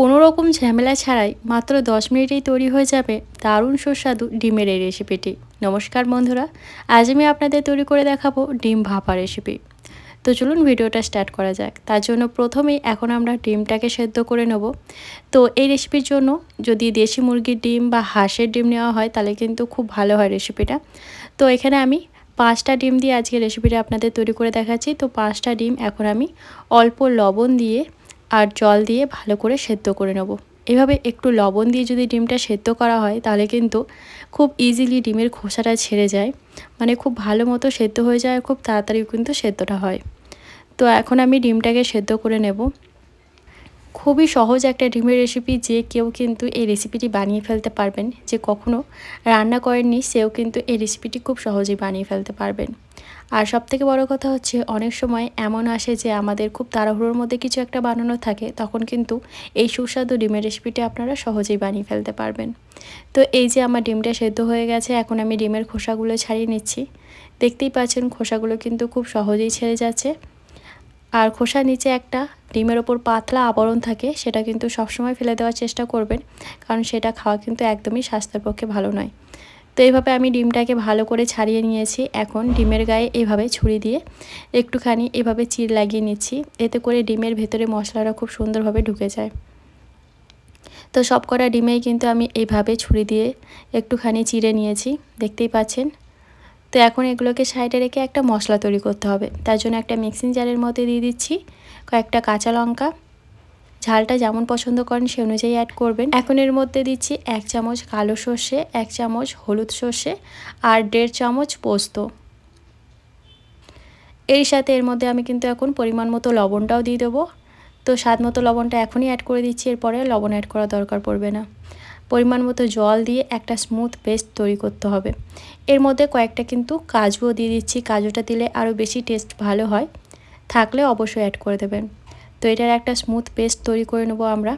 কোনো রকম ঝামেলা ছাড়াই মাত্র দশ মিনিটেই তৈরি হয়ে যাবে দারুণ সুস্বাদু ডিমের এই রেসিপিটি নমস্কার বন্ধুরা, আজ আমি আপনাদের তৈরি করে দেখাবো ডিম ভাপা রেসিপি তো চলুন ভিডিওটা স্টার্ট করা যাক। তার জন্য প্রথমেই এখন আমরা ডিমটাকে সেদ্ধ করে নেব। তো এই রেসিপির জন্য যদি দেশি মুরগির ডিম বা হাঁসের ডিম নেওয়া হয়, তাহলে কিন্তু খুব ভালো হয় রেসিপিটা তো এখানে আমি পাঁচটা ডিম দিয়ে আজকে রেসিপিটা আপনাদের তৈরি করে দেখাচ্ছি। তো পাঁচটা ডিম এখন আমি অল্প লবণ দিয়ে আর জল দিয়ে ভালো করে সেদ্ধ করে নেব। এভাবে একটু লবণ দিয়ে যদি ডিমটা সেদ্ধ করা হয়, তাহলে কিন্তু খুব ইজিলি ডিমের খোসাটা ছেড়ে যায়। মানে খুব ভালো মতো সেদ্ধ হয়ে যায় খুব তাড়াতাড়ি কিন্তু সেদ্ধটা হয়। তো এখন আমি ডিমটাকে সেদ্ধ করে নেব। খুবই সহজ একটা ডিমের রেসিপি যে কেউ কিন্তু এই রেসিপিটি বানিয়ে ফেলতে পারবেন। যে কখনো রান্না করেননি, সেও কিন্তু এই রেসিপিটি খুব সহজেই বানিয়ে ফেলতে পারবেন। আর সবথেকে বড় কথা হচ্ছে, অনেক সময় এমন আসে যে আমাদের খুব তাড়াহুড়োর মধ্যে কিছু একটা বানানো থাকে, তখন কিন্তু এই সুস্বাদু ডিমের রেসিপিটি আপনারা সহজেই বানিয়ে ফেলতে পারবেন। তো এই যে আমার ডিমটা সেদ্ধ হয়ে গেছে, এখন আমি ডিমের খোসাগুলো ছাড়িয়ে নিচ্ছি। দেখতেই পাচ্ছেন খোসাগুলো কিন্তু খুব সহজেই ছেড়ে যাচ্ছে। আর খোসার নিচে একটা ডিমের ওপর পাতলা আবরণ থাকে, সেটা কিন্তু সবসময় ফেলে দেওয়ার চেষ্টা করবেন, কারণ সেটা খাওয়া কিন্তু একদমই স্বাস্থ্যের পক্ষে ভালো নয়। তো এইভাবে আমি ডিমটাকে ভালো করে ছাড়িয়ে নিয়েছি, এখন ডিমের গায়ে এভাবে ছুরি দিয়ে একটুখানি এভাবে চির লাগিয়ে নিচ্ছি, এতে করে ডিমের ভেতরে মশলাটা খুব সুন্দরভাবে ঢুকে যায়। তো সব কটা ডিমেই কিন্তু আমি এইভাবে ছুরি দিয়ে একটুখানি চিড়ে নিয়েছি, দেখতেই পাচ্ছেন। তো এখন এগুলোকে সাইডে রেখে একটা মশলা তৈরি করতে হবে। তার জন্য একটা মিক্সিং জারের মধ্যে দিয়ে দিচ্ছি কয়েকটা কাঁচা লঙ্কা। ঝালটা যেমন পছন্দ করেন সে অনুযায়ী অ্যাড করবেন। এখন এর মধ্যে দিচ্ছি এক চামচ কালো সর্ষে, এক চামচ হলুদ সর্ষে আর দেড় চামচ পোস্ত। এর সাথে এর মধ্যে আমি কিন্তু এখন পরিমাণ মতো লবণটাও দিয়ে দেবো। তো স্বাদ মতো লবণটা এখনই অ্যাড করে দিচ্ছি, এরপরে লবণ অ্যাড করা দরকার পড়বে না। পরিমাণ মতো জল দিয়ে একটা স্মুথ পেস্ট তৈরি করতে হবে। এর মধ্যে কয়েকটা কিন্তু কাজুও দিয়ে দিচ্ছি। কাজুটা দিলে আরও বেশি টেস্ট ভালো হয়। থাকলে অবশ্যই অ্যাড করে দেবেন। তো এটার একটা স্মুথ পেস্ট তৈরি করে নেব আমরা।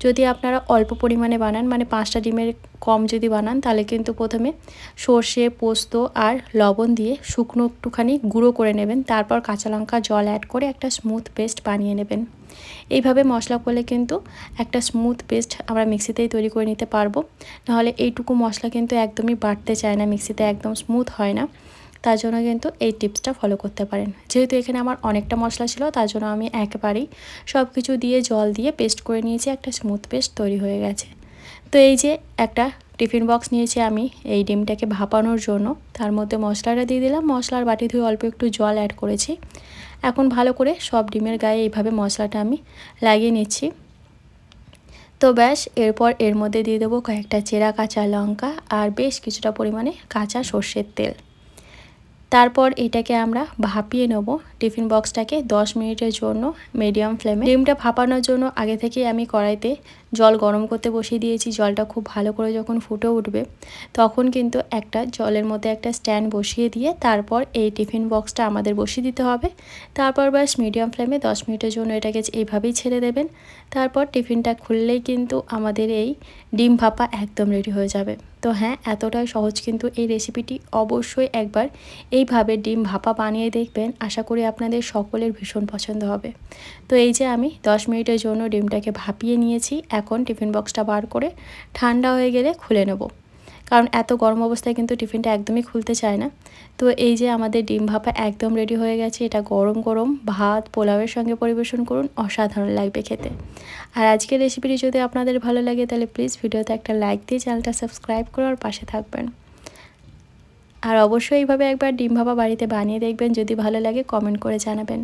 যদি আপনারা অল্প পরিমাণে বানান মানে পাঁচটা ডিমের কম যদি বানান, তাহলে কিন্তু প্রথমে সর্ষে, পোস্ত আর লবণ দিয়ে শুকনো একটুখানি গুঁড়ো করে নেবেন। তারপর কাঁচা লঙ্কা জল অ্যাড করে একটা স্মুথ পেস্ট বানিয়ে নেবেন। এইভাবে মশলা করলে কিন্তু একটা স্মুথ পেস্ট আমরা মিক্সিতেই তৈরি করে নিতে পারব। নাহলে এইটুকু মশলা কিন্তু একদমই বাড়তে চায় না, মিক্সিতে একদম স্মুথ হয় না। তার জন্য কিন্তু এই টিপসটা ফলো করতে পারেন। যেহেতু এখানে আমার অনেকটা মশলা ছিল, তার জন্য আমি একেবারেই সব কিছু দিয়ে জল দিয়ে পেস্ট করে নিয়েছি, একটা স্মুথ পেস্ট তৈরি হয়ে গেছে। তো এই যে একটা টিফিন বক্স নিয়েছি আমি এই ডিমটাকে ভাপানোর জন্য, তার মধ্যে মশলাটা দিয়ে দিলাম, মশলার বাটি ধুয়ে অল্প একটু জল অ্যাড করেছি। এখন ভালো করে সব ডিমের গায়ে এইভাবে মশলাটা আমি লাগিয়ে নিচ্ছি। তো ব্যাস, এরপর এর মধ্যে দিয়ে দেবো কয়েকটা চেরা কাঁচা লঙ্কা আর বেশ কিছুটা পরিমাণে কাঁচা সর্ষের তেল। তারপর এটাকে আমরা ভাপিয়ে নেব টিফিন বক্সটাকে 10 মিনিটের জন্য মিডিয়াম ফ্লেমে। ডিমটা ভাপানোর জন্য আগে থেকে আমি কড়াইতে জল গরম করতে বসিয়ে দিয়েছি, জলটা খুব ভালো করে যখন ফুটে উঠবে তখন কিন্তু একটা জলের মধ্যে একটা স্ট্যান্ড বসিয়ে দিয়ে তারপর এই টিফিন বক্সটা আমাদের বসিয়ে দিতে হবে। তারপর বাস মিডিয়াম ফ্লেমে 10 মিনিটের জন্য এটাকে এইভাবেই ছেড়ে দেবেন। তারপর টিফিনটা খুললেই কিন্তু আমাদের এই ডিম ভাপা একদম রেডি হয়ে যাবে। তো হ্যাঁ এতটাই সহজ কিন্তু এই রেসিপিটি অবশ্যই একবার এইভাবে ডিম ভাপা বানিয়ে দেখবেন। আশা করি আপনাদের সকলের ভীষণ পছন্দ হবে। তো এই যে আমি 10 মিনিটের জন্য ডিমটাকে ভাপিয়ে নিয়েছি, এখন টিফিন বক্সটা বার করে ঠান্ডা হয়ে গেলে খুলে নেব। কারণ এত গরম অবস্থায় কিন্তু টিফিনটা একদমই খুলতে চায় না। তো এই যে আমাদের ডিম ভাপা একদম রেডি হয়ে গেছে, এটা গরম গরম ভাত, পোলাওয়ের সঙ্গে পরিবেশন করুন অসাধারণ লাগবে খেতে। আর আজকের রেসিপিটি যদি আপনাদের ভালো লাগে তাহলে প্লিজ ভিডিওতে একটা লাইক দিয়ে চ্যানেলটা সাবস্ক্রাইব করে আর পাশে থাকবেন। আর অবশ্যই এইভাবে একবার ডিম ভাপা বাড়িতে বানিয়ে দেখবেন, যদি ভালো লাগে কমেন্ট করে জানাবেন।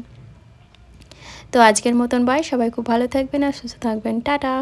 তো আজকের মতন বাই সবাই খুব ভালো থাকবেন আর সুস্থ থাকবেন। টাটা!